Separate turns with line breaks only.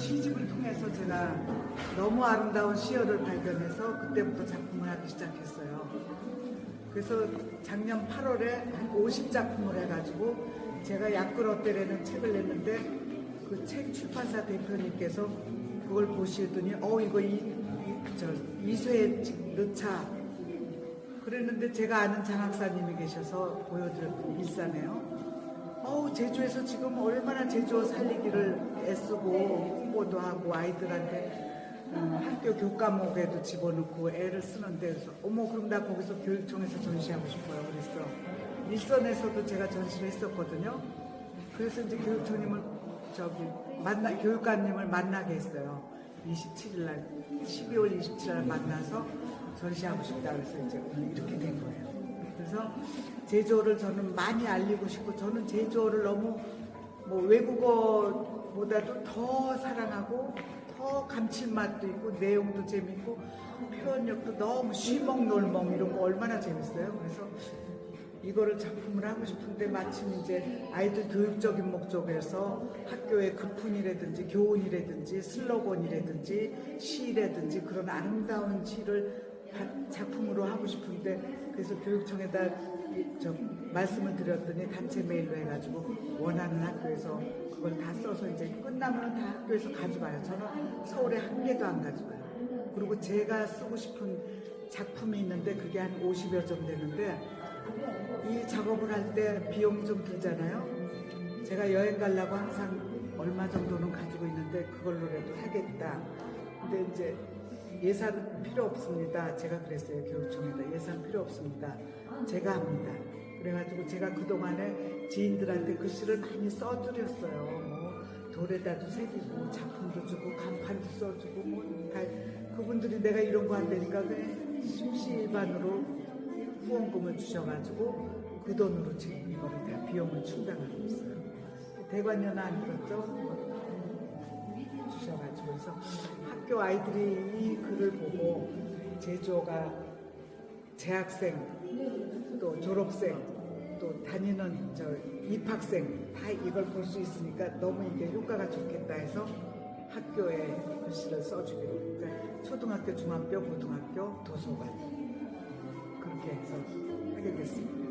시집을 통해서 제가 너무 아름다운 시어를 발견해서 그때부터 작품을 하기 시작했어요. 그래서 작년 8월에 한 50작품을 해가지고 제가 약글어때라는 책을 냈는데 그 책 출판사 대표님께서 그걸 보시더니 어 이거 이, 이, 저 이쇠에 넣자 그랬는데 제가 아는 장학사님이 계셔서 보여드렸더니 일산에요. 제주에서 지금 얼마나 제주 살리기를 애쓰고 홍보도 하고 아이들한테 음, 학교 교과목에도 집어넣고 애를 쓰는데 그래서 어머 그럼 나 거기서 교육청에서 전시하고 싶어요. 그랬어. 일선에서도 제가 전시를 했었거든요. 그래서 이제 교육청님을 저기 만나 교육관님을 만나게 했어요. 27일 날 12월 27일 날 만나서 전시하고 싶다 그래서 이제 이렇게 된 거예요 그래서 제주어를 저는 많이 알리고 싶고 저는 제주어를 너무 뭐 외국어보다도 더 사랑하고 더 감칠맛도 있고 내용도 재밌고 표현력도 너무 쉬먹놀먹 이런 거 얼마나 재밌어요. 그래서 이거를 작품을 하고 싶은데 마침 이제 아이들 교육적인 목적에서 학교의 급훈이라든지 교훈이라든지 슬로건이라든지 시라든지 그런 아름다운 시를 다- 작품으로 하고 싶은데 그래서 교육청에다 이- 저 말씀을 드렸더니 단체 메일로 해가지고 원하는 학교에서 그걸 다 써서 이제 끝나면 다 학교에서 가져가요. 저는 서울에 한 개도 안 가져가요. 그리고 제가 쓰고 싶은 작품이 있는데 그게 한 50여 점 되는데 이 작업을 할 때 비용이 좀 들잖아요. 제가 여행 가려고 항상 얼마 정도는 가지고 있는데 그걸로라도 하겠다. 근데 이제 예산 필요 없습니다. 제가 그랬어요. 교육청에다 예산 필요 없습니다. 제가 합니다. 그래가지고 제가 그동안에 지인들한테 글씨를 많이 써드렸어요. 뭐 돌에다도 새기고 작품도 주고 간판도 써주고 뭐 다 그분들이 내가 이런 거 한다니까 그냥 심시반으로 후원금을 주셔가지고 그 돈으로 지금 이거를 다 비용을 충당하고 있어요. 대관연안 그렇죠? 그래서 학교 아이들이 이 글을 보고 제주어가 재학생 또 졸업생 또 다니는 저 입학생 다 이걸 볼 수 있으니까 너무 이게 효과가 좋겠다 해서 학교에 글씨를 써주기로 그러니까 초등학교, 중학교, 고등학교, 도서관 그렇게 해서 하게 됐습니다.